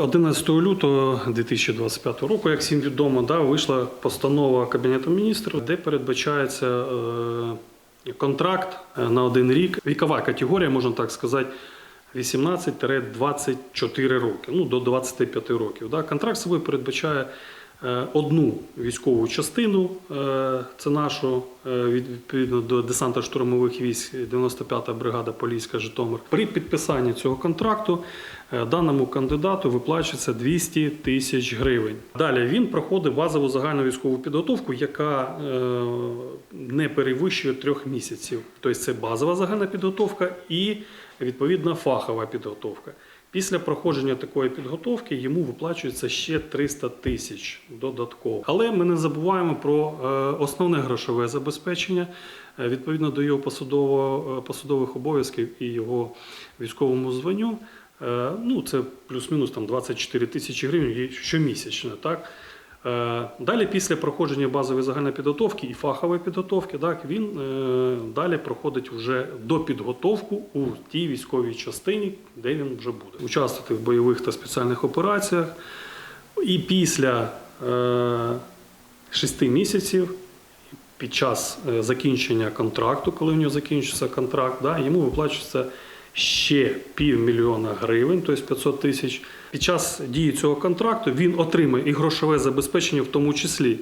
11 лютого 2025 року, як всім відомо, да, вийшла постанова Кабінету міністрів, де передбачається е, контракт е, на один рік. Вікова категорія, можна так сказати, 18-24 роки, ну до 25 років. Да. Контракт собою передбачає одну військову частину, е, це нашу е, відповідно до десанта штурмових військ 95-та бригада Поліська Житомир. При підписанні цього контракту е, даному кандидату виплачується 200 тисяч гривень. Далі він проходить базову загальну військову підготовку, яка е, не перевищує трьох місяців. Тобто це базова загальна підготовка і відповідна фахова підготовка. Після проходження такої підготовки йому виплачується ще 300 тисяч додатково. Але ми не забуваємо про е, основне грошове забезпечення е, відповідно до його посадового, е, посадових обов'язків і його військовому званню. Ну, це плюс-мінус там 24 тисячі гривень щомісячно. Так? Е, Далі, після проходження базової загальної підготовки і фахової підготовки, так, він е, далі проходить вже до підготовку у тій військовій частині, де він вже буде. Участвувати в бойових та спеціальних операціях. І після е, шести місяців, під час закінчення контракту, коли в нього закінчиться контракт, да, йому виплачується ще півмільйона гривень, тобто 500 тисяч. Під час дії цього контракту він отримає і грошове забезпечення в тому числі.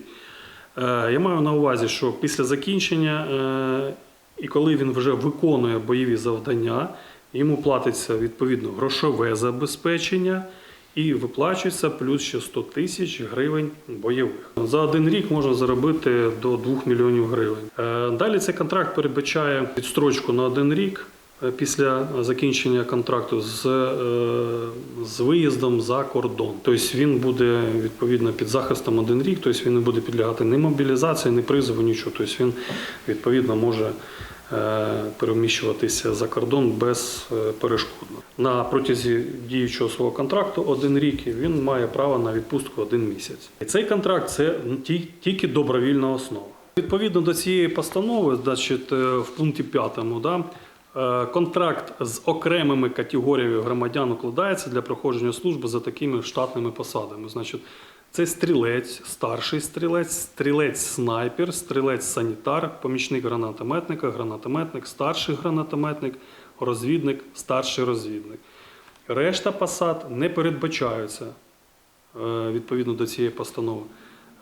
Е, Я маю на увазі, що після закінчення, е, і коли він вже виконує бойові завдання, йому платиться відповідно грошове забезпечення і виплачується плюс ще 100 тисяч гривень бойових. За один рік можна заробити до 2 мільйонів гривень. Е, Далі цей контракт передбачає відстрочку на один рік. Е, Після закінчення контракту з, е, з виїздом за кордон. Тобто він буде відповідно під захистом один рік, тобто він не буде підлягати ні мобілізації, ні призову, нічого. Тобто він відповідно може е, переміщуватися за кордон безперешкодно. На протязі діючого свого контракту один рік він має право на відпустку один місяць. І цей контракт це ті- тільки добровільна основа. Відповідно до цієї постанови, значить, е, в пункті 5, да, е, контракт з окремими категоріями громадян укладається для проходження служби за такими штатними посадами. Значить, це стрілець, старший стрілець, стрілець-снайпер, стрілець-санітар, помічник гранатометника, гранатометник, старший гранатометник, розвідник, старший розвідник. Решта посад не передбачаються е, відповідно до цієї постанови.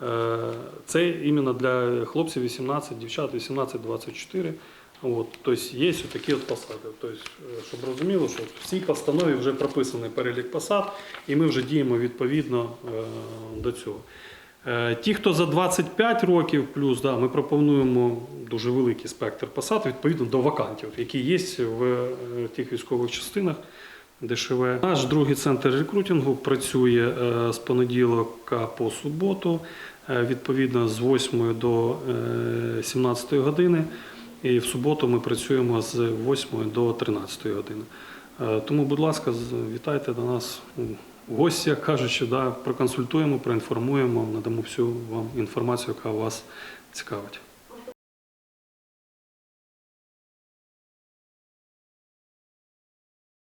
Е, Це іменно для хлопців 18, дівчат 18-24. От, тобто є такі от посади. Тобто, е, щоб розуміло, що в цій постанові вже прописаний перелік посад, і ми вже діємо відповідно е, до цього. Е, Ті, хто за 25 років плюс, да, ми пропонуємо дуже великий спектр посад відповідно до вакантів, які є в тих військових частинах. ДШВ. Наш другий центр рекрутингу працює з понеділка по суботу, відповідно з 8 до е, 17 години. І в суботу ми працюємо з 8 до 13 години. Е, Тому, будь ласка, вітайте до нас у гості, як кажучи, да, проконсультуємо, проінформуємо, надамо всю вам інформацію, яка вас цікавить.